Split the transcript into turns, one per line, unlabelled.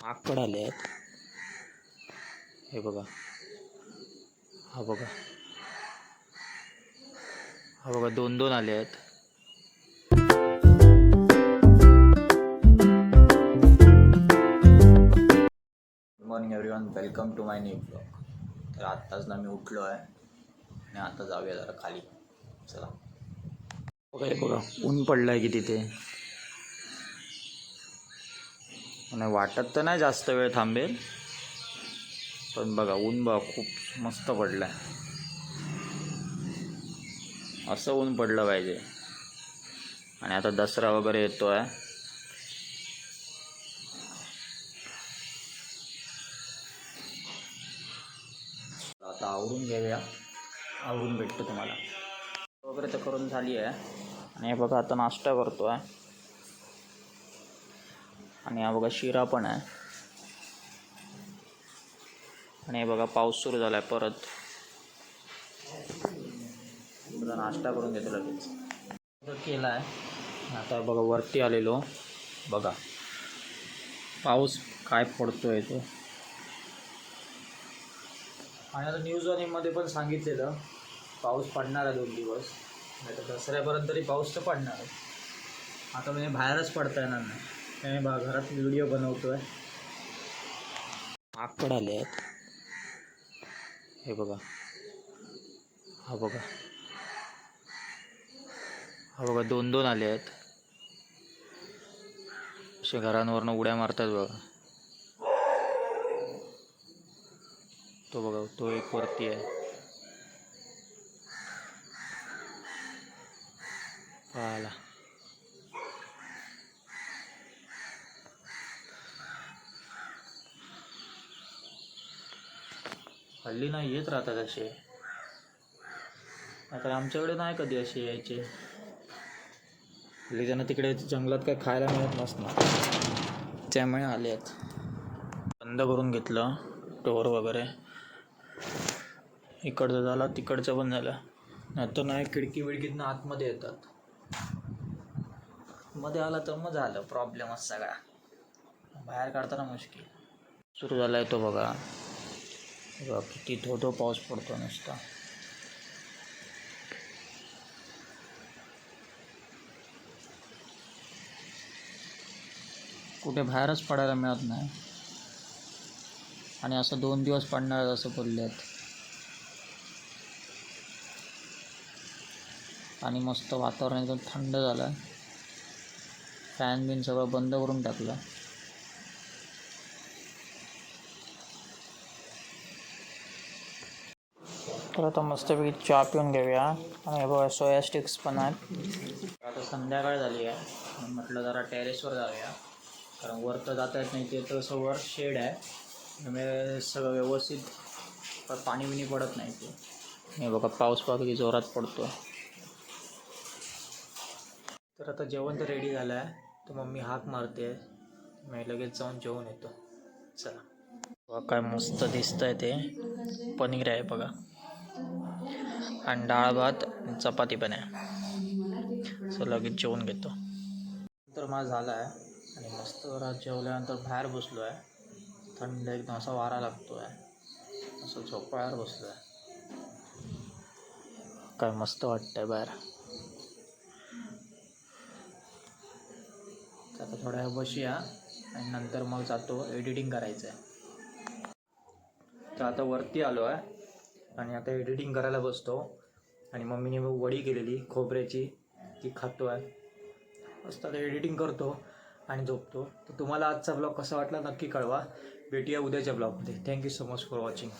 आकड आले आहेत. हे बघा. हा बघा. हा बघा दोन दोन आले आहेत. Good morning everyone welcome to my new blog तर आत्ताच ना मी उठलो आहे. आणि आता जाऊया जरा खाली. चला. बघा हे बघा. ऊन पडलं आहे की तिथे. नाही वाटत तर नाही जास्त वेळ थांबेल. पण बघा ऊन बघा खूप मस्त पडलं आहे असं ऊन पडलं पाहिजे. आणि आता दसरा वगैरे येतो आहे आता आवरून घेऊया. आवरून भेटतो तुम्हाला. वगैरे तर करून झाली आहे. आणि हे बघा आता नाश्ता करतो आहे आणि हा बघा शिरा पण आहे. आणि हे बघा पाऊस सुरू झाला आहे परत नाश्ता करून घेतो लगेच. केला आहे आता बघा वरती आलेलो. बघा. पाऊस काय पडतोय तो. आणि आता न्यूज न्यूजवाणीमध्ये पण सांगितलेलं. पाऊस पडणार आहे दोन दिवस. नाही तर दसऱ्यापर्यंत तरी पाऊस तर पडणार आहे. आता म्हणजे बाहेरच पडता येणार नाही. त्यामुळे बाजारात घरात व्हिडिओ बनवतो आहे आकड आले आहेत. हे बघा. हा बघा. हा बघा दोन दोन आले आहेत. असे घरांवरनं उड्या मारतात बघा. तो बघा तो एक वरती आहे. पाहाला हल्ली नाही येत राहतात असे. आता आमच्याकडे नाही कधी असे यायचे. हल्ली त्यांना तिकडे जंगलात काय खायला मिळत नसणार त्यामुळे आले आहेत. बंद करून घेतलं टोर वगैरे. इकडचं झालं तिकडचं पण झालं. नाहीतर नाही खिडकी विडकीतनं आतमध्ये येतात. मध्ये आला तर मग झालं प्रॉब्लेमच सगळा. बाहेर काढताना मुश्किल. सुरू झाला आहे तो बघा. बघा किती धो धो पाऊस पडतो नुसता. कुठे बाहेरच पडायला मिळत नाही. आणि असं दोन दिवस पडणार असं बोलले आहेत. आणि मस्त वातावरण एकदम थंड झालं फॅन बिन सगळं बंद करून टाकलं. तर आता मस्तपैकी चहा पिऊन घेऊया. आणि बघा सोया स्टिक्स पण आहेत. आता संध्याकाळ झाली आहे. म्हटलं जरा टेरेसवर जाऊया. कारण वर तर जाता येत नाही ते तर वर शेड आहे. त्यामुळे सगळं व्यवस्थित पाणी बिणी पडत नाही ते हे बघा पाऊस बघा किती जोरात पडतो तर आता जेवण तर रेडी झालं आहे. तर मम्मी हाक मारते. मी लगेच जाऊन जेवून येतो. चला. काय मस्त दिसतंय ते. पनीर आहे बघा. आणि डाळ भात चपाती पण आहे. सो लगेच जेवून घेतो. तर माझा झाला आहे. आणि मस्त रात जेवल्यानंतर बाहेर बसलो आहे. थंड एकदम असा वारा लागतो आहे असं झोपाळ्यावर बसलो आहे काय मस्त वाटतंय बाहेर. तर आता थोड्या वेळ बसूया. आणि नंतर मग जातो एडिटिंग करायचं आहे तर आता वरती आलो आहे. आणि आता एडिटिंग करायला बसतो. आणि मम्मीने मग वडी केलेली खोबऱ्याची ती खातो आहे. मस्त आता एडिटिंग करतो आणि झोपतो. तर तुम्हाला आजचा ब्लॉग कसा वाटला नक्की कळवा. भेटूया उद्याच्या ब्लॉगमध्ये thank you so much for watching